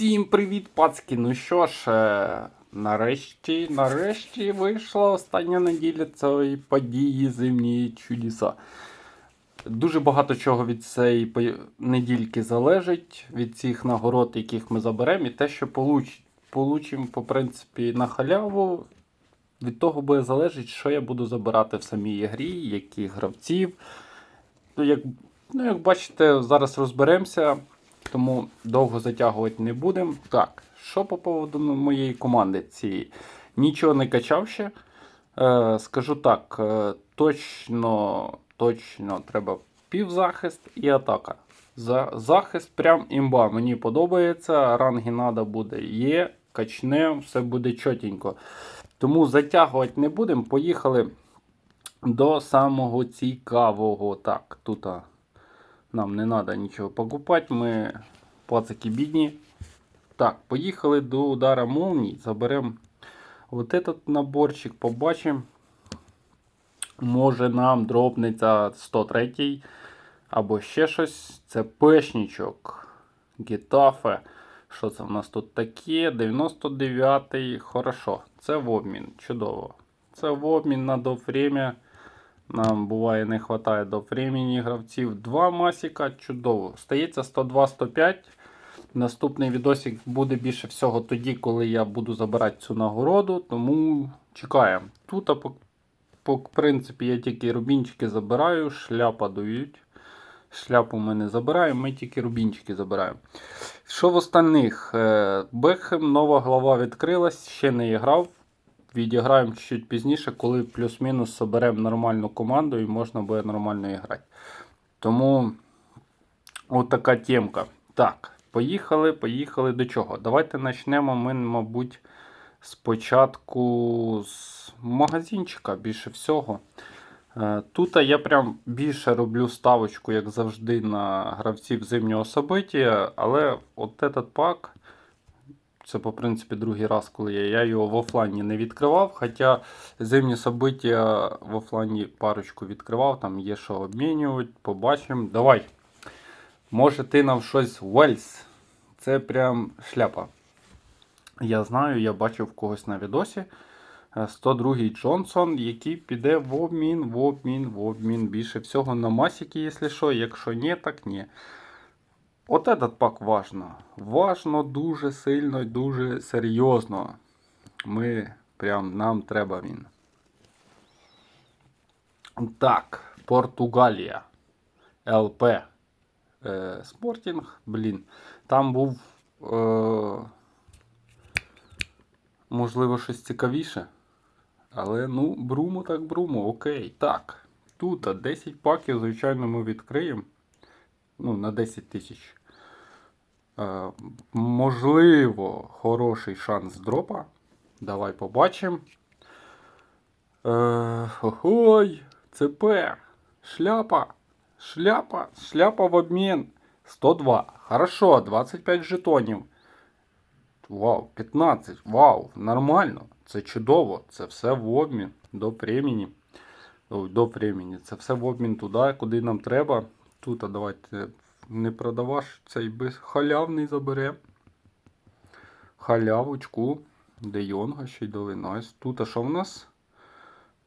Всім привіт, пацки! Ну що ж, е, нарешті, нарешті вийшла остання неділя цієї події зимні чудеса. Дуже багато чого від цієї недільки залежить, від цих нагород, яких ми заберемо, і те, що получимо, по принципі, на халяву. Від того буде залежить, що я буду забирати в самій грі, яких гравців. Ну, як, ну, як бачите, зараз розберемося, тому довго затягувати не будемо. Так, що по поводу моєї команди цієї? Нічого не качав ще. Е, скажу так, е, точно, точно треба півзахист і атака. За, захист прям імба. Мені подобається. Ранги надо буде є, качне, все буде чотенько. Тому затягувати не будемо. Поїхали до самого цікавого. Так, тут а, нам не треба нічого покупати. Ми пацаки бідні. Так, поїхали до удара молній. Заберемо от этот наборчик, побачимо. Може нам дропнеться 103 або ще щось. Це пешнічок. Гетафе. Що це в нас тут таке? 99-й. Хорошо. Це в обмін. Чудово. Це в обмін на довремя. Нам буває не вистачає до времени гравців. Два масіка. Чудово. Стається 102-105. Наступний відосик буде більше всього тоді, коли я буду забирати цю нагороду. Тому чекаємо. Тут, а по, по принципі, я тільки рубінчики забираю, шляпа дають. Шляпу ми не забираємо, ми тільки рубінчики забираємо. Що в остальних? Е, Бекхем, нова глава відкрилась, ще не грав. Відіграємо чуть пізніше, коли плюс-мінус соберемо нормальну команду і можна буде нормально грати. Тому отака темка. Так, поїхали, поїхали до чого? Давайте почнемо ми, мабуть, спочатку з магазинчика більше всього. Е, Тут я прям більше роблю ставочку, як завжди, на гравців зимнього собиття, але от этот пак, це по принципі другий раз, коли я, я його в офлайні не відкривав. Хоча зимні собиття в офлайні парочку відкривав, там є що обмінювати, побачимо. Давай. Може ти нам щось Вельс. Це прям шляпа. Я знаю, я бачив когось на відосі. Е, 102-й Джонсон, який піде в обмін, в обмін, в обмін. Більше всього на масіки, якщо що. Якщо ні, так ні. От этот пак важно. Важно дуже сильно і дуже серйозно. Ми прям нам треба він. Так, Португалія. ЛП. Е, Спортінг. Блін. Там був. Е, можливо, щось цікавіше. Але ну, Брумо так Брумо, окей. Так. Тут 10 паків, звичайно, ми відкриємо. Ну, на 10 тисяч. Е, можливо, хороший шанс дропа. Давай побачимо. Е, ой, ЦП. Шляпа. Шляпа. Шляпа в обмін. 102. Хорошо, 25 жетонів. Вау, 15. Вау, нормально. Це чудово. Це все в обмін до времени. До времени. Це все в обмін туди, куди нам треба. Тут, а давайте не продаваш, цей без халявний забере. Халявочку. Де Йонга ще й дали. Тут, а що в нас?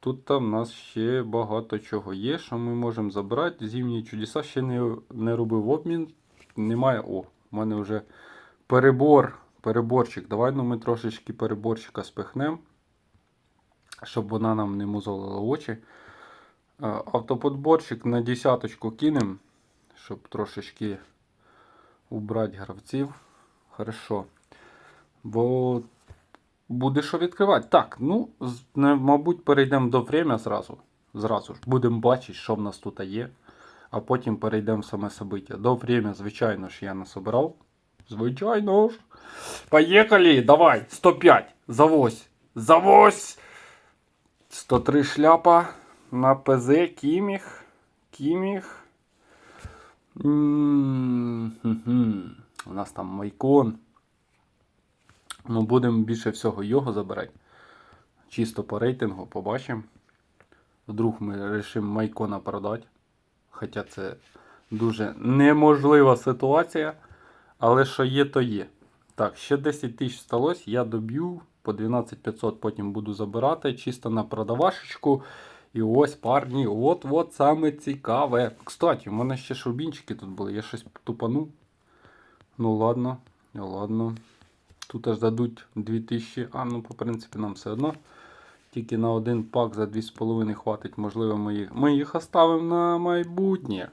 Тут в нас ще багато чого є, що ми можемо забрати. Зимні чудеса ще не, не робив обмін. Немає. О, в мене вже перебор. Переборчик. Давай ну ми трошечки переборчика спихнемо, щоб вона нам не мозолила очі. Е, Автоподборчик на десяточку кинемо, щоб трошечки убрати гравців. Хорошо. Бо буде що відкривати. Так, ну, мабуть, перейдемо до время зразу. Зразу ж. Будемо бачити, що в нас тут є. А потім перейдемо в саме собиття. До время, звичайно ж, я насобирав. Звичайно ж. Поїхали, давай, 105, завозь, завозь. 103 шляпа на ПЗ, Кіміх, Кіміх. У нас там Майкон. Ну, будемо більше всього його забирати. Чисто по рейтингу побачимо. Вдруг ми вирішимо Майкона продати. Хоча це дуже неможлива ситуація. Але що є, то є. Так, ще 10 тисяч сталося, я доб'ю по 12500 потім буду забирати чисто на продавашечку. І ось, парні, от-от саме цікаве. Кстати, у мене ще шурбінчики тут були, я щось тупанув. Ну ладно, ну ладно. Тут аж дадуть 2000, а ну, по принципі, нам все одно. Тільки на один пак за 2,5 хватить, можливо, ми їх, ми їх оставимо на майбутнє.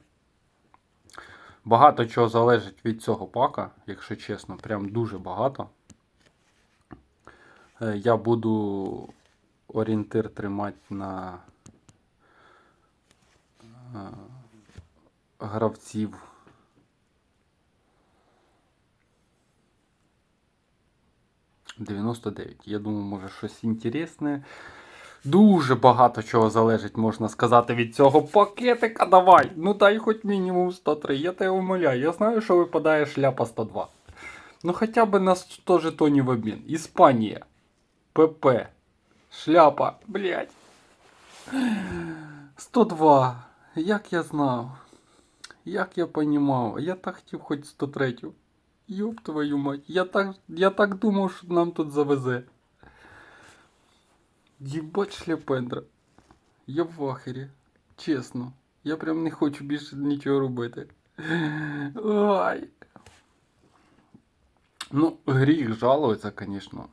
Багато чого залежить від цього пака, якщо чесно, прям дуже багато. Е, Я буду орієнтир тримати на гравців. Дев'яносто дев'ять. Я думаю, може щось інтересне. Дуже багато чого залежить, можна сказати, від цього пакетика. Давай. Ну дай хоч мінімум 103. Я тебе умоляю. Я знаю, що випадає шляпа 102. Ну хоча б на 100 жетонів обмін. Іспанія. ПП. Шляпа. Блять. 102. Як я знав. Як я понімав. Я так хотів хоч 103. Йоп твою мать. Я так, я так думав, що нам тут завезе. Єбать шляпендра. Я в ахері. Чесно. Я прям не хочу більше нічого робити. Ай. Ну, гріх жалується, звісно.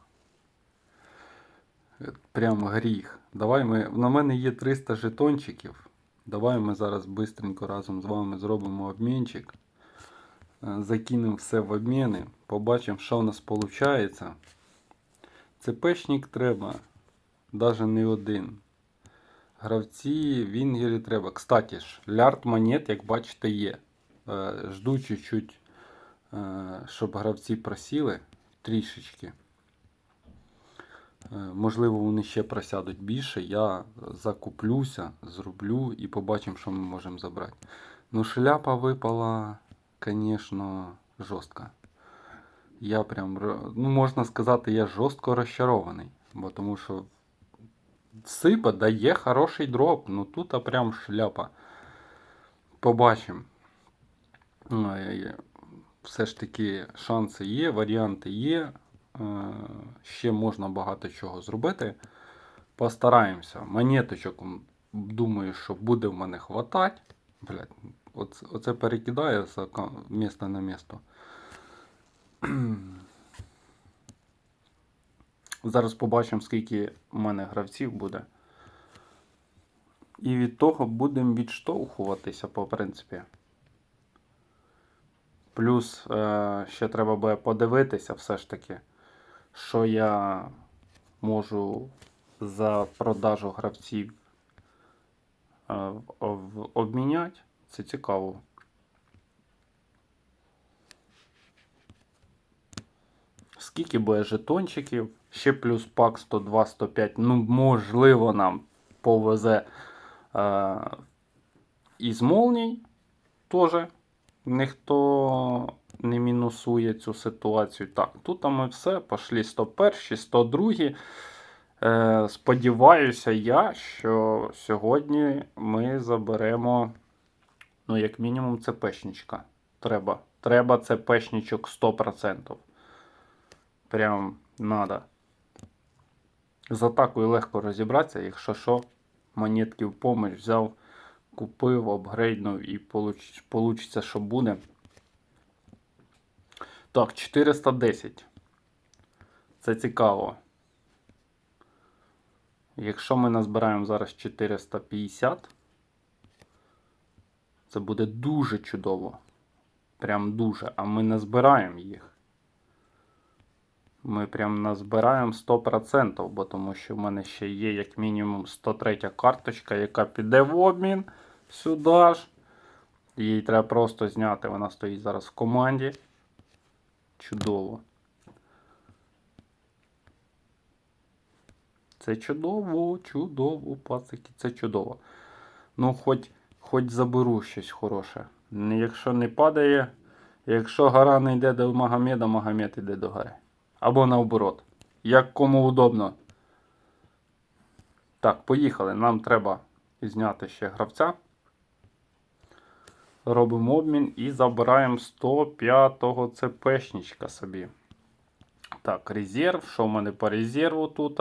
Прям гріх. Давай ми. На мене є 300 жетончиків. Давай ми зараз бистренько разом з вами зробимо обмінчик. Е, Закинемо все в обміни. Побачимо, що в нас виходить. ЦПшник треба. Даже не один. Гравці, вінгери треба. Кстати ж, лярд монет, як бачите, є. Е, Жду чуть-чуть, е, щоб гравці просіли трішечки. Е, Можливо, вони ще просядуть більше. Я закуплюся, зроблю і побачимо, що ми можемо забрати. Ну, шляпа випала, звісно, жорстка. Я прям, ну, можна сказати, я жорстко розчарований. Бо тому що Сипа дає хороший дроп. Ну тут а прям шляпа. Побачимо. Все ж таки шанси є, варіанти є. Е, Ще можна багато чого зробити. Постараємося. Монеточок, думаю, що буде в мене хватать. Блять, оце, оце перекидає з місто на місто. Зараз побачимо, скільки в мене гравців буде. І від того будемо відштовхуватися, по принципі. Плюс е, ще треба буде подивитися все ж таки, що я можу за продажу гравців е, обміняти. Це цікаво. Скільки буде жетончиків? Ще плюс пак 102-105. Ну, можливо, нам повезе е, із молній теж. Ніхто не мінусує цю ситуацію. Так, тут ми все. Пошли 101, 102. Е, сподіваюся я, що сьогодні ми заберемо, ну, як мінімум, ЦПшничка. Треба. Треба ЦПшничок 100%. Прям надо. З атакою легко розібратися, якщо що, монетки в помощь взяв, купив, апгрейднув і получиться, що буде. Так, 410. Це цікаво. Якщо ми назбираємо зараз 450, це буде дуже чудово. Прям дуже. А ми не збираємо їх. Ми прям назбираємо 100%, бо тому що в мене ще є як мінімум 103 карточка, яка піде в обмін сюди ж. Її треба просто зняти. Вона стоїть зараз в команді. Чудово. Це чудово, чудово, пацики, це чудово. Ну, хоч, хоч заберу щось хороше. Якщо не падає, якщо гора не йде до Магомеда, Магомед йде до гори. Або наоборот. Як кому удобно. Так, поїхали. Нам треба зняти ще гравця. Робимо обмін і забираємо 105-го ЦПшничка собі. Так, резерв. Що в мене по резерву тут?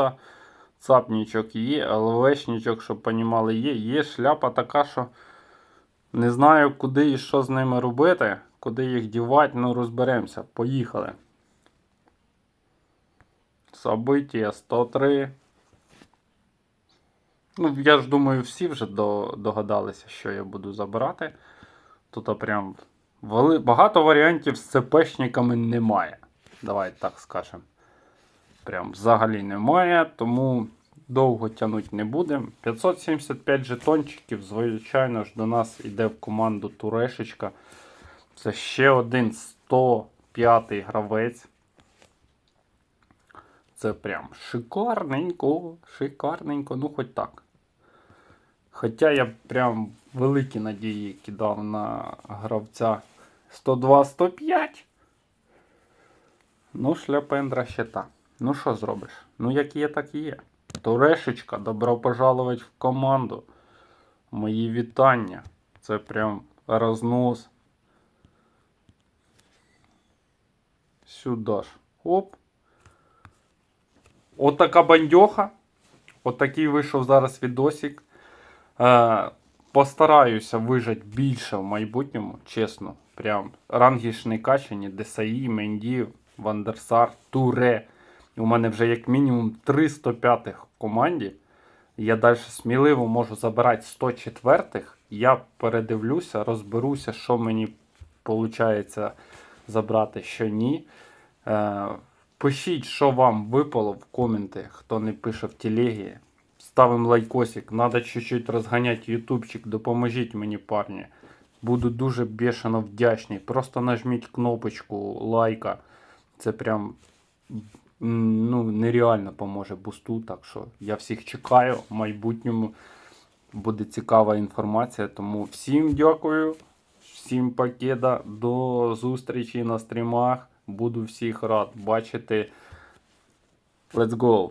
Цапнічок є, ЛВшнічок, щоб понімали, є. Є шляпа така, що не знаю, куди і що з ними робити, куди їх дівати, ну розберемося. Поїхали. Собиття 103. Ну, я ж думаю, всі вже догадалися, що я буду забирати. Тут прям вели... багато варіантів з ЦПшниками немає. Давай так скажемо. Прям взагалі немає, тому довго тягнути не будемо. 575 жетончиків, звичайно ж, до нас йде в команду Турешечка. Це ще один 105 гравець. Це прям шикарненько, шикарненько, ну хоч так. Хоча я прям великі надії кидав на гравця 102-105. Ну, шляпендра ще та. Ну що зробиш? Ну, як є, так і є. Турешечка, добро пожаловать в команду. Мої вітання. Це прям рознос. Сюди ж. Оп. Отака бандьоха. Отакий вийшов зараз відосик. Е, постараюся вижати більше в майбутньому, чесно. Прям не качані. Десаї, Менді, Вандерсар, Туре. У мене вже як мінімум 305 в команді. Я далі сміливо можу забирати 104-х. Я передивлюся, розберуся, що мені виходить забрати, що ні. Е, пишіть, що вам випало в коменти, хто не пише в телегі. Ставимо лайкосик. Надо чуть-чуть розганяти ютубчик. Допоможіть мені, парні. Буду дуже бешено вдячний. Просто нажміть кнопочку лайка. Це прям ну, нереально поможе бусту. Так що я всіх чекаю. В майбутньому буде цікава інформація. Тому всім дякую. Всім покеда. До зустрічі на стрімах. Буду всіх рад бачити. Let's go!